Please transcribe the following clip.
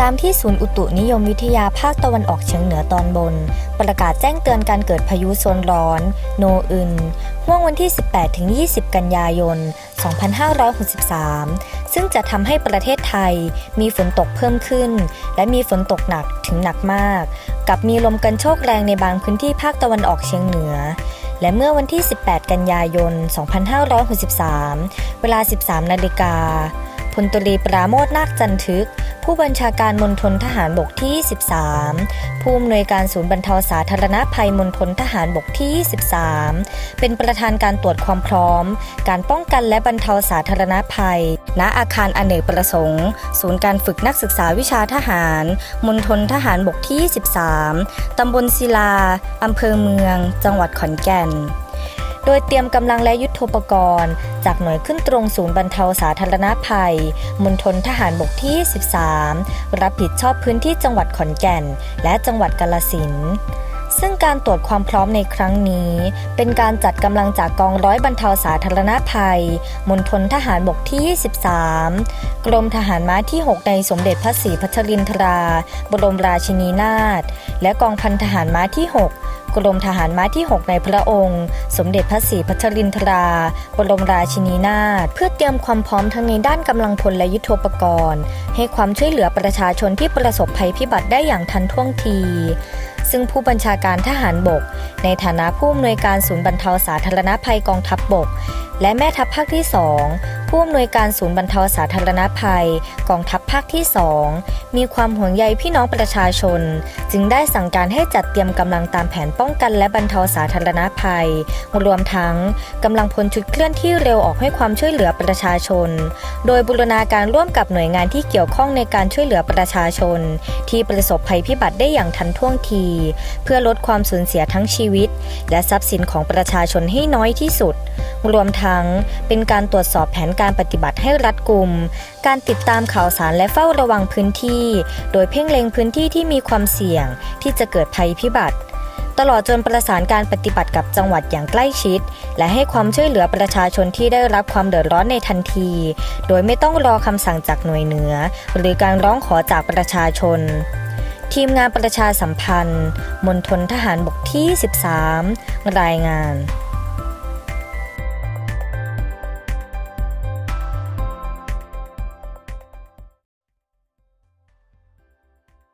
ตามที่ศูนย์อุตุนิยมวิทยาภาคตะวันออกเฉียงเหนือตอนบน ประกาศแจ้งเตือนการเกิดพายุโซนร้อน โนอึนห่วงวันที่ 18-20 กันยายน 2563 ซึ่งจะทำให้ประเทศไทยมีฝนตกเพิ่มขึ้น และมีฝนตกหนักถึงหนักมาก กับมีลมกันโชกแรงในบางพื้นที่ภาคตะวันออกเฉียงเหนือและเมื่อวันที่ 18 กันยายน 2563 เวลา 13 นาฬิกาพลตรีปราโมทนาคจันทึก ผู้บัญชาการมณฑลทหารบกที่ 23 ผู้อำนวยการศูนย์บรรเทาสาธารณภัยมณฑลทหารบกที่ 23 เป็นประธานการตรวจความพร้อม การป้องกันและบรรเทาสาธารณภัย ณ อาคารอเนกประสงค์ ศูนย์การฝึกนักศึกษาวิชาทหารมณฑลทหารบกที่ 23 ตำบลศิลา อำเภอเมือง จังหวัดขอนแก่น โดยเตรียมกำลังและยุทโธปกรณ์ จากหน่วยขึ้นตรงศูนย์บรรเทาสาธารณภัยมณฑลทหารบกที่ 13 รับผิดชอบพื้นที่จังหวัดขอนแก่น และจังหวัดกาลสินซึ่งการตรวจความพร้อมในครั้งนี้ เป็นการจัดกำลังจากกองร้อยบรรเทาสาธารณภัยมณฑลทหารบกที่ 23 กรมทหารม้าที่ 6 ในสมเด็จพระศรีพัชรินทรา บรมราชินีนาถ และกองพันทหารม้าที่ 6 กรมทหารม้าที่ 6 ในพระองค์ สมเด็จพระศรีพัชรินทราบรมราชินีนาถเพื่อเตรียมความพร้อมทั้งในด้านกำลังพลและยุทโธปกรณ์ ให้ความช่วยเหลือประชาชนที่ประสบภัยพิบัติได้อย่างทันท่วงทีซึ่งผู้บัญชาการทหารบก ในฐานะผู้อำนวยการศูนย์บรรเทาสาธารณภัยกองทัพบบก และแม่ทัพภาคที่ 2 ผู้อำนวยการศูนย์บรรเทาสาธารณภัย กองทัพภาคที่ 2 มีความห่วงใยพี่น้องประชาชน จึงได้สั่งการให้จัดเตรียมกำลังตามแผนป้องกันและบรรเทาสาธารณภัย รวมทั้งกำลังพลชุดเคลื่อนที่เร็วออกให้ความช่วยเหลือประชาชน โดยบูรณาการร่วมกับหน่วยงานที่เกี่ยวข้องในการช่วยเหลือประชาชน ที่ประสบภัยพิบัติได้อย่างทันท่วงที เพื่อลดความสูญเสียทั้งชีวิต และทรัพย์สินของประชาชนให้น้อยที่สุด รวมทั้งเป็นการตรวจสอบแผนการปฏิบัติให้รัดกุม การติดตามข่าวสารและเฝ้าระวังพื้นที่ โดยเพ่งเล็งพื้นที่ที่มีความเสี่ยงที่จะเกิดภัยพิบัติตลอดจนประสานการปฏิบัติกับจังหวัดอย่างใกล้ชิด และให้ความช่วยเหลือประชาชนที่ได้รับความเดือดร้อนในทันที โดยไม่ต้องรอคำสั่งจากหน่วยเหนือ หรือการร้องขอจากประชาชน ทีมงานประชาสัมพันธ์ มณฑลทหารบกที่ 13 รายงาน